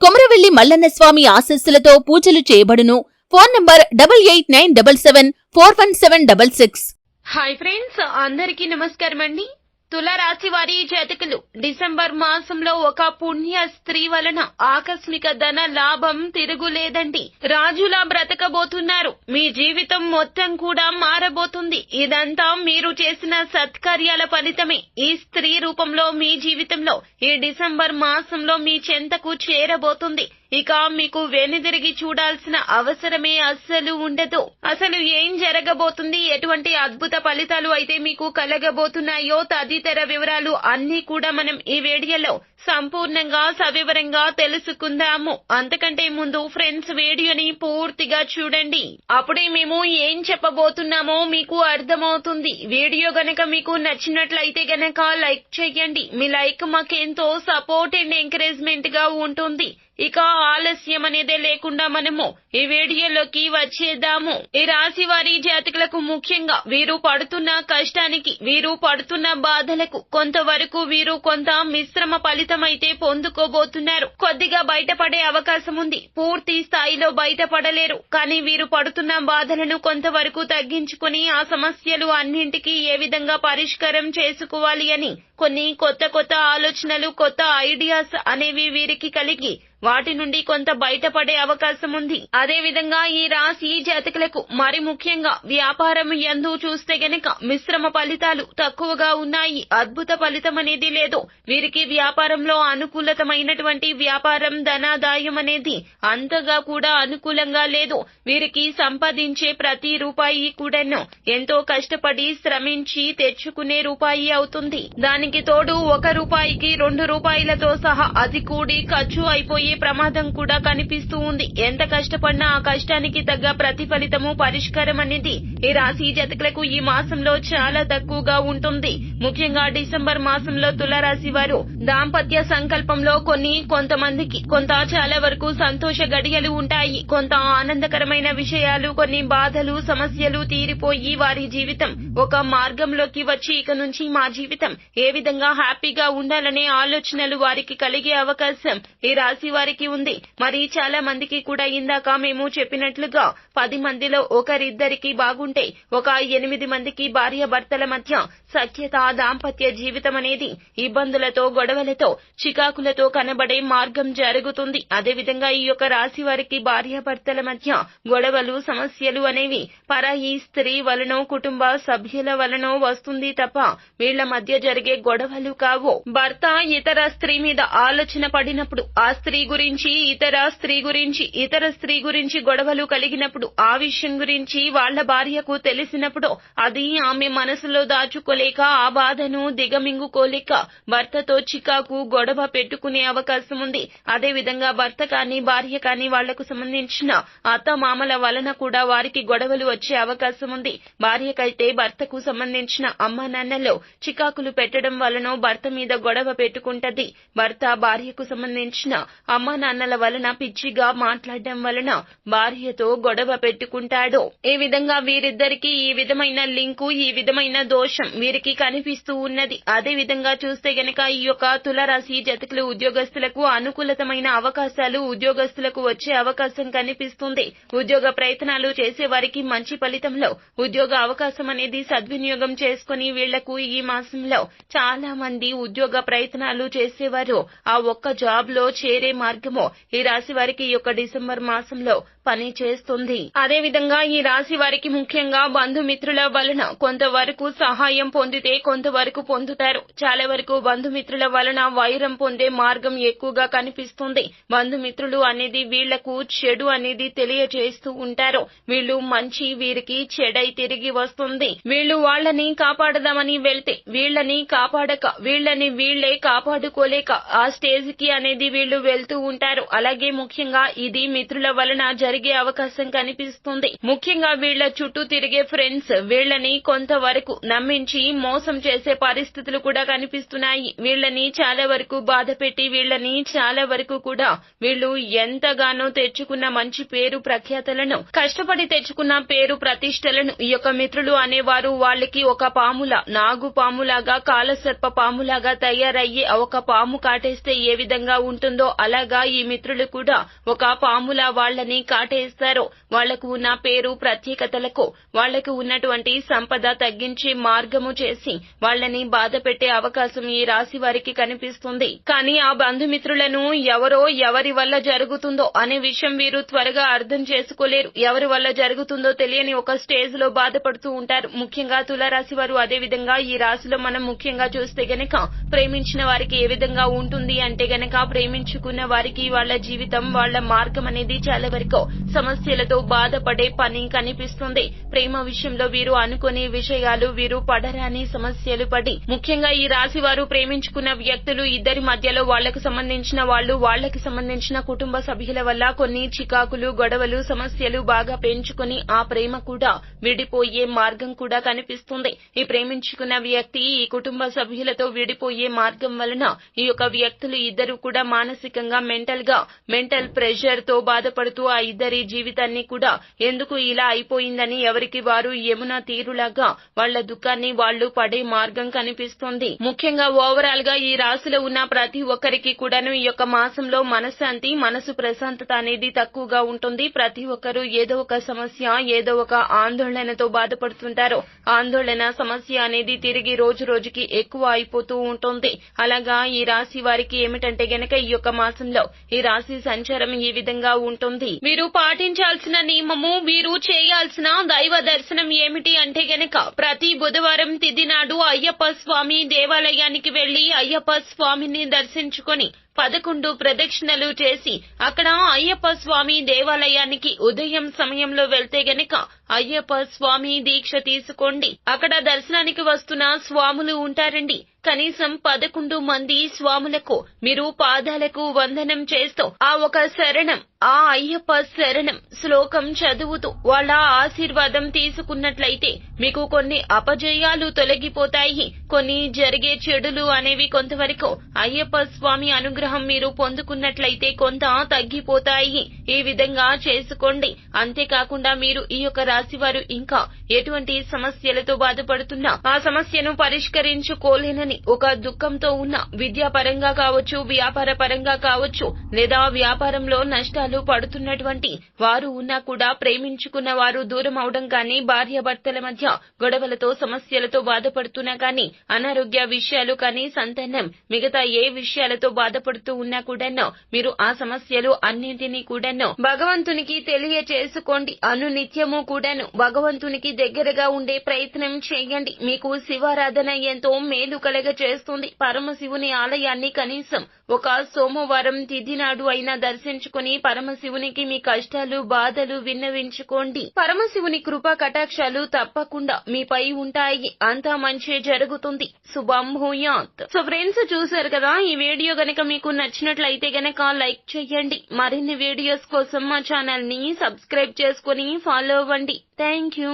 కొమరవెల్లి మల్లన్న స్వామి ఆశస్సులతో పూజలు చేయబడును. Phone number double eight nine double seven four one seven double six. Hi friends అందరికీ నమస్కారం అండి తులారాశి వారి జాతకులు. డిసెంబర్ మాసంలో ఒక పుణ్య స్త్రీ వలన ఆకస్మిక ధన లాభం తిరుగులేదండి. రాజులా బ్రతకబోతున్నారు. మీ జీవితం మొత్తం కూడా మారబోతుంది. ఇదంతా మీరు చేసిన సత్కార్యాల ఫలితమే. ఈ స్త్రీ రూపంలో మీ జీవితంలో ఈ డిసెంబర్ మాసంలో మీ చెంతకు చేరబోతుంది. ఇక మీకు వెనుదిరిగి చూడాల్సిన అవసరమే అస్సలు ఉండదు. అసలు ఏం జరగబోతుంది? ఎటువంటి అద్భుత ఫలితాలు అయితే మీకు కలగబోతున్నాయో తదితర వివరాలు అన్ని కూడా మనం ఈ వీడియోలో సంపూర్ణంగా సవివరంగా తెలుసుకుందాము. అంతకంటే ముందు ఫ్రెండ్స్ వీడియోని పూర్తిగా చూడండి. అప్పుడే మేము ఏం చెప్పబోతున్నామో మీకు అర్థమవుతుంది. వీడియో గనక మీకు నచ్చినట్లయితే గనక లైక్ చేయండి. మీ లైక్ మాకెంతో సపోర్ట్ అండ్ ఎంకరేజ్మెంట్గా ఉంటుంది. ఇక ఆలస్యం అనేదే లేకుండా మనము ఈ వీడియోలోకి వచ్చేద్దాము. ఈ రాశి వారి జాతకులకు ముఖ్యంగా వీరు పడుతున్న కష్టానికి వీరు పడుతున్న బాధలకు కొంతవరకు వీరు కొంత మిశ్రమ ఫలితం అయితే పొందుకోబోతున్నారు. కొద్దిగా బయటపడే అవకాశం ఉంది. పూర్తి స్థాయిలో బయటపడలేరు. కానీ వీరు పడుతున్న బాధలను కొంతవరకు తగ్గించుకుని ఆ సమస్యలు అన్నింటికీ ఏ విధంగా పరిష్కారం చేసుకోవాలి అని కొన్ని కొత్త కొత్త ఆలోచనలు కొత్త ఐడియాస్ అనేవి వీరికి కలిగి వాటి నుండి కొంత బయటపడే అవకాశం ఉంది. అదే విధంగా ఈ రాశి జాతకులకు మరి ముఖ్యంగా వ్యాపారం ఎందు చూస్తే గనక మిశ్రమ ఫలితాలు తక్కువగా ఉన్నాయి. అద్భుత ఫలితం అనేది లేదు. వీరికి వ్యాపారంలో అనుకూలతమైనటువంటి వ్యాపారం ధనాదాయం అనేది అంతగా కూడా అనుకూలంగా లేదు. వీరికి సంపాదించే ప్రతి రూపాయి కూడాను ఎంతో కష్టపడి శ్రమించి తెచ్చుకునే రూపాయి అవుతుంది. దానికి తోడు ఒక రూపాయికి రెండు రూపాయలతో సహా అది కూడి ఖర్చు అయిపోయే ప్రమాదం కూడా కనిపిస్తూ ఉంది. ఎంత కష్టపడినా ఆ కష్టానికి తగ్గ ప్రతిఫలితము పరిష్కారం అనేది ఈ రాశి జాతకులకు ఈ మాసంలో చాలా తక్కువగా ఉంటుంది. ముఖ్యంగా డిసెంబర్ మాసంలో తులారాశి వారు దాంపత్య సంకల్పంలో కొన్ని కొంతమందికి కొంత చాలా వరకు సంతోష గడియలు ఉంటాయి. కొంత ఆనందకరమైన విషయాలు కొన్ని బాధలు సమస్యలు తీరిపోయి వారి జీవితం ఒక మార్గంలోకి వచ్చి ఇక నుంచి మా జీవితం ఏ విధంగా హ్యాపీగా ఉండాలనే ఆలోచనలు వారికి కలిగే అవకాశం ఈ రాశి వారికి ఉంది. మరి చాలా మందికి కూడా ఇందాక మేము చెప్పినట్లుగా పది మందిలో ఒకరిద్దరికి బాగుంటే ఒక ఎనిమిది మందికి భార్య భర్తల మధ్య సఖ్యత దాంపత్య జీవితం అనేది ఇబ్బందులతో గొడవలతో చికాకులతో కనబడే మార్గం జరుగుతుంది. అదేవిధంగా ఈ యొక్క రాశి వారికి భార్య భర్తల మధ్య గొడవలు సమస్యలు అనేవి పరాయి స్త్రీ వలనో కుటుంబ సభ్యుల వలనో వస్తుంది తప్ప వీళ్ళ మధ్య జరిగే గొడవలు కావు. భర్త ఇతర స్త్రీ మీద ఆలోచన పడినప్పుడు ఆ స్త్రీ గురించి ఇతర స్త్రీ గురించి ఇతర స్త్రీ గురించి గొడవలు కలిగినప్పుడు ఆ విషయం గురించి వాళ్ళ భార్యకు తెలిసినప్పుడు అది ఆమె మనసులో దాచుకోలేక ఆ బాధను దిగమింగుకోలేక భర్తతో చికాకు గొడవ పెట్టుకునే అవకాశం ఉంది. అదే విధంగా భర్త కాని భార్య కాని వాళ్ళకు సంబంధించిన అత్త మామల వలన కూడా వారికి గొడవలు వచ్చే అవకాశం ఉంది. భార్యకైతే భర్తకు సంబంధించిన అమ్మ నాన్నలో చికాకులు పెట్టడం వలన భర్త మీద గొడవ పెట్టుకుంటది. భర్త భార్యకు సంబంధించిన అమ్మా నాన్నల వలన పిచ్చిగా మాట్లాడడం వలన భార్యతో గొడవ పెట్టుకుంటాడు. ఈ విధంగా వీరిద్దరికి ఈ విధమైన లింకు ఈ విధమైన దోషం వీరికి కనిపిస్తూ ఉన్నది. అదే విధంగా చూస్తే గనక ఈ యొక్క తులరాశి జతకులు ఉద్యోగస్తులకు అనుకూలతమైన అవకాశాలు ఉద్యోగస్తులకు వచ్చే అవకాశం కనిపిస్తుంది. ఉద్యోగ ప్రయత్నాలు చేసే వారికి మంచి ఫలితంలో ఉద్యోగ అవకాశం అనేది సద్వినియోగం చేసుకుని వీళ్ళకు ఈ మాసంలో చాలా మంది ఉద్యోగ ప్రయత్నాలు చేసేవారు. ఆ ఒక్క జాబ్లో చేరే మార్గము ఈ రాశి వారికి ఈ యొక్క డిసెంబర్ మాసంలో పని చేస్తుంది. అదే విధంగా ఈ రాశి వారికి ముఖ్యంగా బంధుమిత్రుల వలన కొంతవరకు సహాయం పొందితే కొంతవరకు పొందుతారు. చాలా వరకు బంధుమిత్రుల వలన వైరం పొందే మార్గం ఎక్కువగా కనిపిస్తుంది. బంధుమిత్రులు అనేది వీళ్ళకు చెడు అనేది తెలియజేస్తూ ఉంటారు. వీళ్ళు మంచి వీరికి చెడై తిరిగి వస్తుంది. వీళ్ళు వాళ్ళని కాపాడదామని వెళ్తే వీళ్ళని కాపాడక వీళ్ళని వీళ్ళే కాపాడుకోలేక ఆ స్టేజ్కి అనేది వీళ్ళు వెళ్తూ చేస్తూ ఉంటారు. అలాగే ముఖ్యంగా ఇది మిత్రుల వలన జరిగే అవకాశం కనిపిస్తుంది. ముఖ్యంగా వీళ్ళ చుట్టూ తిరిగే ఫ్రెండ్స్ వీళ్ళని కొంతవరకు నమ్మించి మోసం చేసే పరిస్థితులు కూడా కనిపిస్తున్నాయి. వీళ్ళని చాలా వరకు బాధ పెట్టి వీళ్ళని చాలా వరకు కూడా వీళ్ళు ఎంతగానో తెచ్చుకున్న మంచి పేరు ప్రఖ్యాతలను కష్టపడి తెచ్చుకున్న పేరు ప్రతిష్టలను ఈ యొక్క మిత్రులు అనేవారు వాళ్ళకి ఒక పాముల నాగు పాములాగా కాలసర్ప పాములాగా తయారయ్యి ఒక పాము కాటేస్తే ఏ విధంగా ఉంటుందో అలా ఉండగా ఈ మిత్రులు కూడా ఒక పాములా వాళ్ళని కాటేస్తారు. వాళ్ళకు ఉన్న పేరు ప్రత్యేకతలకు వాళ్ళకు ఉన్నటువంటి సంపద తగ్గించే మార్గము చేసి వాళ్ళని బాధ పెట్టే అవకాశం ఈ రాశి వారికి కనిపిస్తుంది. కానీ ఆ బంధుమిత్రులను ఎవరో ఎవరి వల్ల జరుగుతుందో అనే విషయం వీరు త్వరగా అర్థం చేసుకోలేరు. ఎవరి వల్ల జరుగుతుందో తెలియని ఒక స్టేజ్లో బాధపడుతూ ఉంటారు. ముఖ్యంగా తులారాశి వారు అదే విధంగా ఈ రాశిలో మనం ముఖ్యంగా చూస్తే గనక ప్రేమించిన వారికి ఏ విధంగా ఉంటుంది అంటే గనక ప్రేమించుకున్న వారికి వాళ్ళ జీవితం వాళ్ళ మార్గం అనేది చాలా వరకు సమస్యలతో బాధపడే పని కనిపిస్తుంది. ప్రేమ విషయంలో వీరు అనుకునే విషయాలు వీరు పడరాని సమస్యలు పడి ముఖ్యంగా ఈ రాశి వారు ప్రేమించుకున్న వ్యక్తులు ఇద్దరి మధ్యలో వాళ్ళకు సంబంధించిన వాళ్ళు వాళ్ళకి సంబంధించిన కుటుంబ సభ్యుల వల్ల కొన్ని చికాకులు గొడవలు సమస్యలు బాగా పెంచుకొని ఆ ప్రేమ కూడా విడిపోయే మార్గం కూడా కనిపిస్తుంది. ఈ ప్రేమించుకున్న వ్యక్తి ఈ కుటుంబ సభ్యులతో విడిపోయే మార్గం వలన ఈ యొక్క వ్యక్తులు ఇద్దరు కూడా మానసికంగా మెంటల్గా మెంటల్ ప్రెషర్తో బాధపడుతూ ఆ ఇద్దరి జీవితాన్ని కూడా ఎందుకు ఇలా అయిపోయిందని ఎవరికి వారు యమున తీరులాగా వాళ్ళ దుఃఖాన్ని వాళ్ళు పడే మార్గం కనిపిస్తుంది. ముఖ్యంగా ఓవరాల్గా ఈ రాశిలో ఉన్న ప్రతి ఒక్కరికి కూడాను ఈ యొక్క మాసంలో మనశ్శాంతి మనసు ప్రశాంతత అనేది తక్కువగా ఉంటుంది. ప్రతి ఒక్కరూ ఏదో ఒక సమస్య ఏదో ఒక ఆందోళనతో బాధపడుతుంటారు. ఆందోళన సమస్య అనేది తిరిగి రోజు రోజుకి ఎక్కువ అయిపోతూ ఉంటుంది. అలాగా ఈ రాశి వారికి ఏమిటంటే గనక ఈ యొక్క మాసం మాసంలో ఈ రాశి సంచారం ఈ విధంగా ఉంటుంది. మీరు పాటించాల్సిన నియమము మీరు చేయాల్సిన దైవ దర్శనం ఏమిటి అంటే గనక ప్రతి బుధవారం తిది నాడు అయ్యప్ప స్వామి దేవాలయానికి వెళ్ళి అయ్యప్ప స్వామిని దర్శించుకొని పదకొండు ప్రదక్షిణలు చేసి అక్కడ అయ్యప్ప స్వామి దేవాలయానికి ఉదయం సమయంలో వెళ్తే గనక అయ్యప్ప స్వామి దీక్ష తీసుకోండి. అక్కడ దర్శనానికి వస్తున్న స్వాములు ఉంటారండి. కనీసం పదకొండు మంది స్వాములకు మీరు పాదాలకు వందనం చేస్తూ ఆ ఒక శరణం ఆ అయ్యప్ప శరణం శ్లోకం చదువుతూ వాళ్ళ ఆశీర్వాదం తీసుకున్నట్లయితే మీకు కొన్ని అపజయాలు తొలగిపోతాయి. కొన్ని జరిగే చెడులు అనేవి కొంతవరకు అయ్యప్ప స్వామి అనుగ్రహం మీరు పొందుకున్నట్లయితే కొంత తగ్గిపోతాయి. ఈ విధంగా చేసుకోండి. అంతేకాకుండా మీరు ఈ యొక్క రాశి వారు ఇంకా ఎటువంటి సమస్యలతో బాధపడుతున్నా ఆ సమస్యను పరిష్కరించుకోలేనని ఒక దుఃఖంతో ఉన్న విద్యా పరంగా కావచ్చు వ్యాపార పరంగా కావచ్చు లేదా వ్యాపారంలో నష్టాలు పడుతున్నటువంటి వారు ఉన్నా కూడా ప్రేమించుకున్న వారు దూరం అవడం కానీ భార్యాభర్తల మధ్య గొడవలతో సమస్యలతో బాధపడుతున్నా కానీ అనారోగ్య విషయాలు కానీ సంతానం మిగతా ఏ విషయాలతో బాధపడుతూ ఉన్నా కూడానో మీరు ఆ సమస్యలు అన్నింటినీ కూడానో భగవంతునికి తెలియచేసుకోండి. అను నిత్యము కూడాను భగవంతునికి దగ్గరగా ఉండే ప్రయత్నం చేయండి. మీకు శివారాధన ఎంతో మేలు కలగ చేస్తుంది పరమశివుని ఆలయాన్ని కనీసం ఒక సోమవారం తిథి నాడు అయినా దర్శించుకుని పరమశివునికి మీ కష్టాలు బాధలు విన్నవించుకోండి. పరమశివుని కృపా కటాక్షాలు తప్పకుండా మీపై ఉంటాయి. అంతా మంచి జరుగుతుంది. శుభం భూయాత్. సో ఫ్రెండ్స్ చూసారు కదా ఈ వీడియో గనక మీకు నచ్చినట్లయితే గనక లైక్ చేయండి. మరిన్ని వీడియోస్ కోసం మా ఛానల్ని సబ్స్క్రైబ్ చేసుకుని ఫాలో అవ్వండి. Thank you